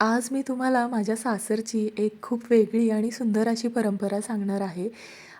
आज मी तुम्हाला माझ्या सासरची एक खूप वेगळी आणि सुंदर अशी परंपरा सांगणार आहे.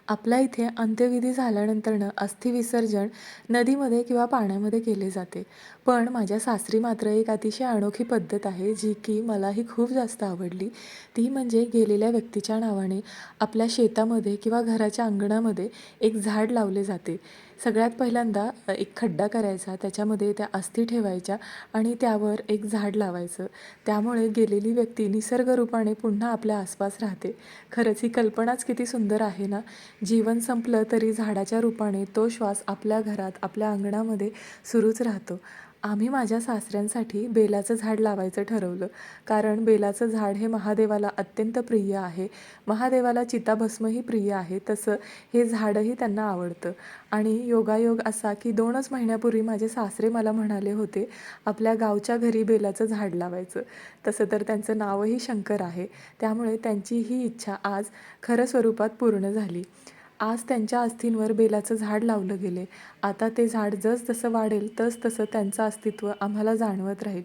आपल्या इथे अंत्यविधी झाल्यानंतरनं अस्थिविसर्जन नदीमध्ये किंवा पाण्यामध्ये केले जाते. पण माझ्या सासरी मात्र एक अतिशय अनोखी पद्धत आहे, जी की मलाही खूप जास्त आवडली. ती म्हणजे गेलेल्या व्यक्तीच्या नावाने आपल्या शेतामध्ये किंवा घराच्या अंगणामध्ये एक झाड लावले जाते. सगळ्यात पहिल्यांदा एक खड्डा करायचा, त्याच्यामध्ये त्या अस्थी ठेवायच्या आणि त्यावर एक झाड लावायचं. त्यामुळे गेलेली व्यक्ती निसर्गरूपाने पुन्हा आपल्या आसपास राहते. खरंच ही कल्पनाच किती सुंदर आहे ना? जीवन संपलं तरी झाडाच्या रूपाने तो श्वास आपल्या घरात, आपल्या अंगणामध्ये सुरूच राहतो. आम्ही माझ्या सासऱ्यांसाठी बेलाचं झाड लावायचं ठरवलं. कारण बेलाचं झाड हे महादेवाला अत्यंत प्रिय आहे. महादेवाला चिताभस्मही प्रिय आहे. तसं हे झाडही त्यांना आवडतं. आणि योगायोग असा की दोनच महिन्यापूर्वी माझे सासरे मला म्हणाले होते, आपल्या गावच्या घरी बेलाचं झाड लावायचं. तसं तर त्यांचं नावही शंकर आहे. त्यामुळे त्यांची ही इच्छा आज खरं स्वरूपात पूर्ण झाली. आज त्यांच्या अस्थींवर बेलाचं झाड लावलं गेले. आता ते झाड जसजसं वाढेल तसतसं त्यांचं अस्तित्व आम्हाला जाणवत राहील.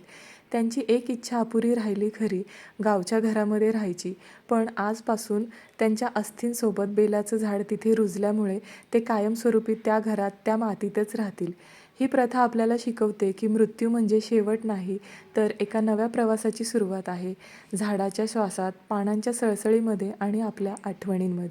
त्यांची एक इच्छा अपुरी राहिली खरी, गावच्या घरामध्ये राहायची. पण आजपासून त्यांच्या अस्थींसोबत बेलाचं झाड तिथे रुजल्यामुळे ते कायमस्वरूपी त्या घरात, त्या मातीतच राहतील. ही प्रथा आपल्याला शिकवते की मृत्यू म्हणजे शेवट नाही, तर एका नव्या प्रवासाची सुरुवात आहे. झाडाच्या श्वासात, पानांच्या सळसळीमध्ये आणि आपल्या आठवणींमध्ये.